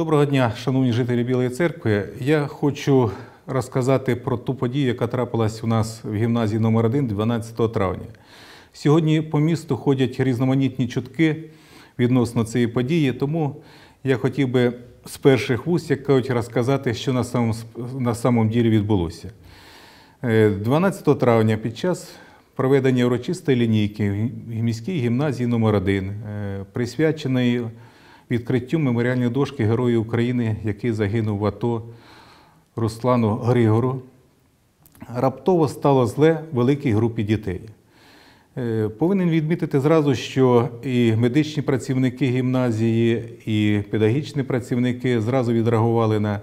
Доброго дня, шановні жителі Білої церкви. Я хочу розказати про ту подію, яка трапилась у нас в гімназії номер 1 12 травня. Сьогодні по місту ходять різноманітні чутки відносно цієї події, тому я хотів би з перших вуст, як кажуть, розказати, що на самом, на самом ділі відбулося. Е, 12 травня під час проведення урочистої лінійки в міській гімназії номер 1 присвяченої відкриттю меморіальної дошки Герою України, який загинув в АТО Руслану Григору, раптово стало зле великій групі дітей. Е, Повинен відмітити зразу, що і медичні працівники гімназії, і педагогічні працівники зразу відреагували на,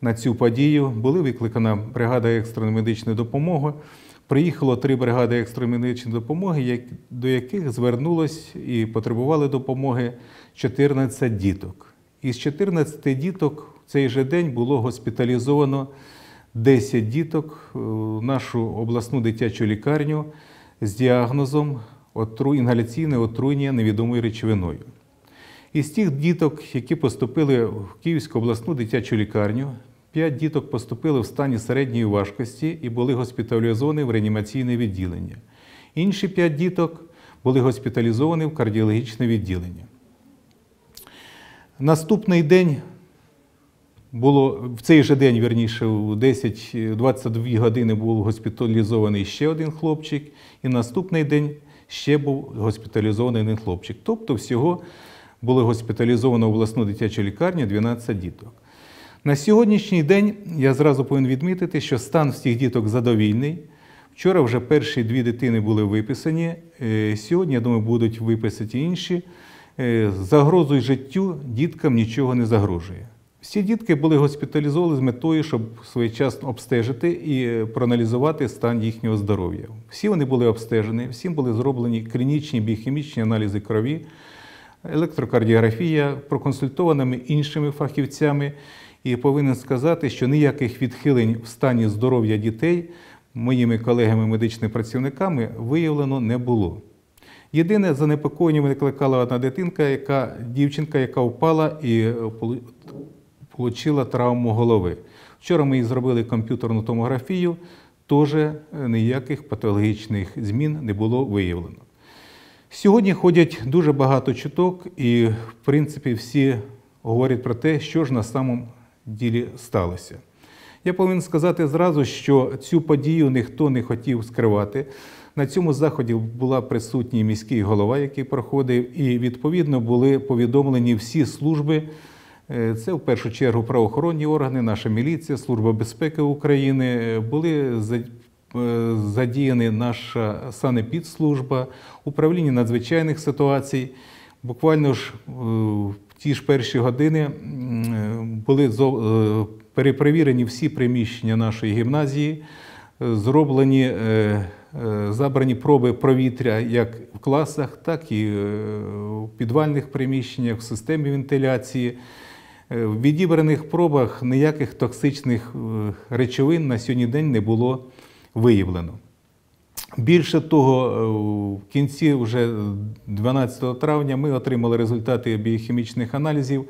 на цю подію. Були викликана бригада екстреної медичної допомоги. Приїхало три бригади екстреної медичної допомоги, до яких звернулось і потребували допомоги 14 діток. Із 14 діток в цей же день було госпіталізовано 10 діток в нашу обласну дитячу лікарню з діагнозом інгаляційне отруєння невідомою речовиною. Із тих діток, які поступили в Київську обласну дитячу лікарню, 5 діток поступили в стані середньої важкості і були госпіталізовані в реанімаційне відділення. Інші 5 діток були госпіталізовані в кардіологічне відділення. Наступний день було в цей же день, вірніше, у 10-22 години був госпіталізований ще один хлопчик, і наступний день ще був госпіталізований один хлопчик. Тобто всього було госпіталізовано в обласну дитячу лікарню 12 діток. На сьогоднішній день я зразу повинен відмітити, що стан всіх діток задовільний. Вчора вже перші дві дитини були виписані. Е, Сьогодні, я думаю, будуть виписані інші. Е, Загрозою життю діткам нічого не загрожує. Всі дітки були госпіталізовані з метою, щоб своєчасно обстежити і е, проаналізувати стан їхнього здоров'я. Всі вони були обстежені, всім були зроблені клінічні біохімічні аналізи крові, електрокардіографія, проконсультованими іншими фахівцями. І повинен сказати, що ніяких відхилень в стані здоров'я дітей моїми колегами медичними працівниками виявлено не було. Єдине занепокоєння викликала одна дитинка, яка дівчинка, яка впала і е, отримала травму голови. Вчора ми їй зробили комп'ютерну томографію, теж е, ніяких патологічних змін не було виявлено. Сьогодні ходять дуже багато чуток, і, в принципі, всі говорять про те, що ж на самом ділі сталося. Я повинен сказати зразу, що цю подію ніхто не хотів скривати. На цьому заході була присутній міський голова, який проходив, і відповідно були повідомлені всі служби. Е, Це в першу чергу правоохоронні органи, наша міліція, Служба безпеки України. Е, Були е, задіяні наша санепідслужба, управління надзвичайних ситуацій. Буквально ж ті ж перші години були е, перепровірені всі приміщення нашої гімназії, е, зроблені, е, забрані проби провітря як в класах, так і в підвальних приміщеннях, в системі вентиляції. В відібраних пробах ніяких токсичних речовин на сьогодні день не було виявлено. Більше того, е, в кінці вже 12 травня ми отримали результати біохімічних аналізів.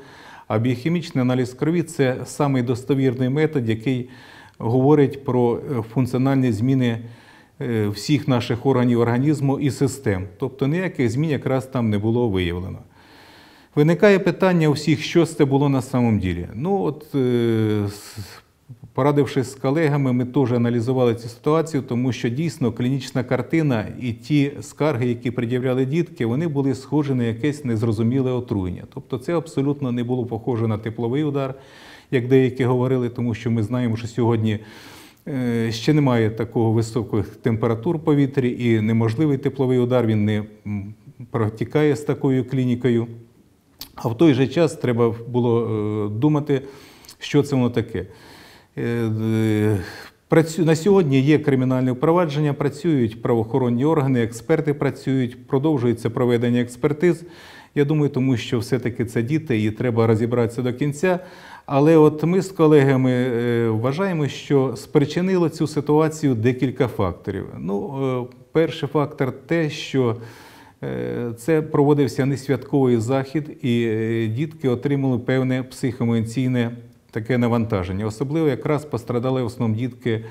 А біохімічний аналіз крові це самий достовірний метод, який говорить про е, функціональні зміни е, всіх наших органів організму і систем. Тобто ніяких змін якраз там не було виявлено. Виникає питання у всіх, що це було на самом ділі. Ну, от, порадившись з колегами, ми теж аналізували цю ситуацію, тому що дійсно клінічна картина і ті скарги, які пред'являли дітки, вони були схожі на якесь незрозуміле отруєння. Тобто це абсолютно не було похоже на тепловий удар, як деякі говорили, тому що ми знаємо, що сьогодні е, ще немає такого високих температур в повітрі і неможливий тепловий удар, він не протікає з такою клінікою. А в той же час треба було е, думати, що це воно таке. Е, е, На сьогодні є кримінальне впровадження, працюють правоохоронні органи, експерти працюють, продовжується проведення експертиз. Я думаю, тому що все-таки це діти і треба розібратися до кінця. Але от ми з колегами е, вважаємо, що спричинило цю ситуацію декілька факторів. Ну, перший фактор те, що Це проводився несвятковий захід, і дітки отримали певне психоемоційне таке навантаження. Особливо якраз пострадали в основному дітки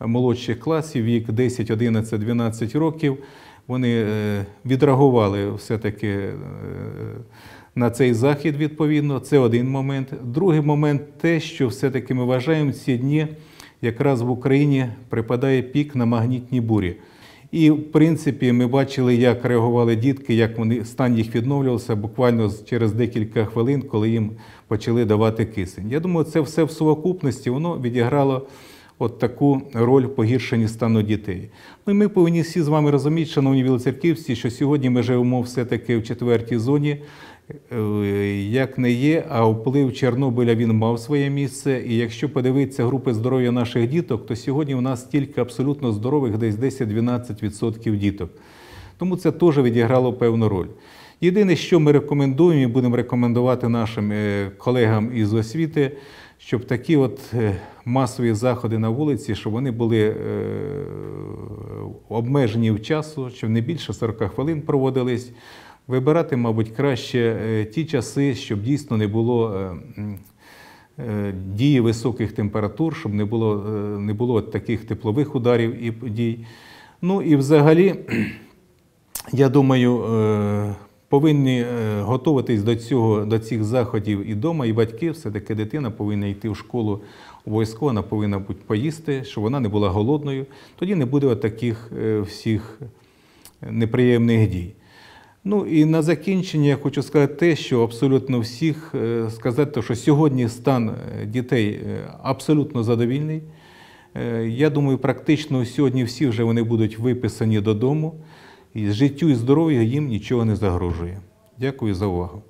молодших класів, вік 10, 11, 12 років. Вони е, відреагували все-таки е, на цей захід відповідно. Це один момент. Другий момент те, що все-таки ми вважаємо ці дні якраз в Україні припадає пік на магнітні бурі. І, в принципі, ми бачили, як реагували дітки, як вони стан їх відновлювався буквально через декілька хвилин, коли їм почали давати кисень. Я думаю, це все в сукупності воно відіграло от таку роль в погіршенні стану дітей. Ну ми повинні всі з вами розуміти, шановні білоцерківці, що сьогодні ми живемо все-таки в четвертій зоні. Е, Як не є, а вплив Чорнобиля він мав своє місце. І якщо подивитися групи здоров'я наших діток, то сьогодні у нас тільки абсолютно здорових десь 10-12% діток. Тому це теж відіграло певну роль. Єдине, що ми рекомендуємо і будемо рекомендувати нашим е, колегам із освіти, щоб такі от е, масові заходи на вулиці, щоб вони були обмежені в часу, щоб не більше 40 хвилин проводились. Вибирати, мабуть, краще е, ті часи, щоб дійсно не було е, е, дії високих температур, щоб не було, не було таких теплових ударів і дій. Ну і взагалі, я думаю, повинні готуватись до цього, до цих заходів і вдома, і батьки. Все-таки дитина повинна йти в школу обов'язково, вона повинна бути поїсти, щоб вона не була голодною. Тоді не буде таких всіх неприємних дій. Ну і на закінчення я хочу сказати те, що абсолютно всіх е, сказати, що сьогодні стан е, дітей е, абсолютно задовільний. Я думаю, практично сьогодні всі вже вони будуть виписані додому, і життю і здоров'ю їм нічого не загрожує. Дякую за увагу.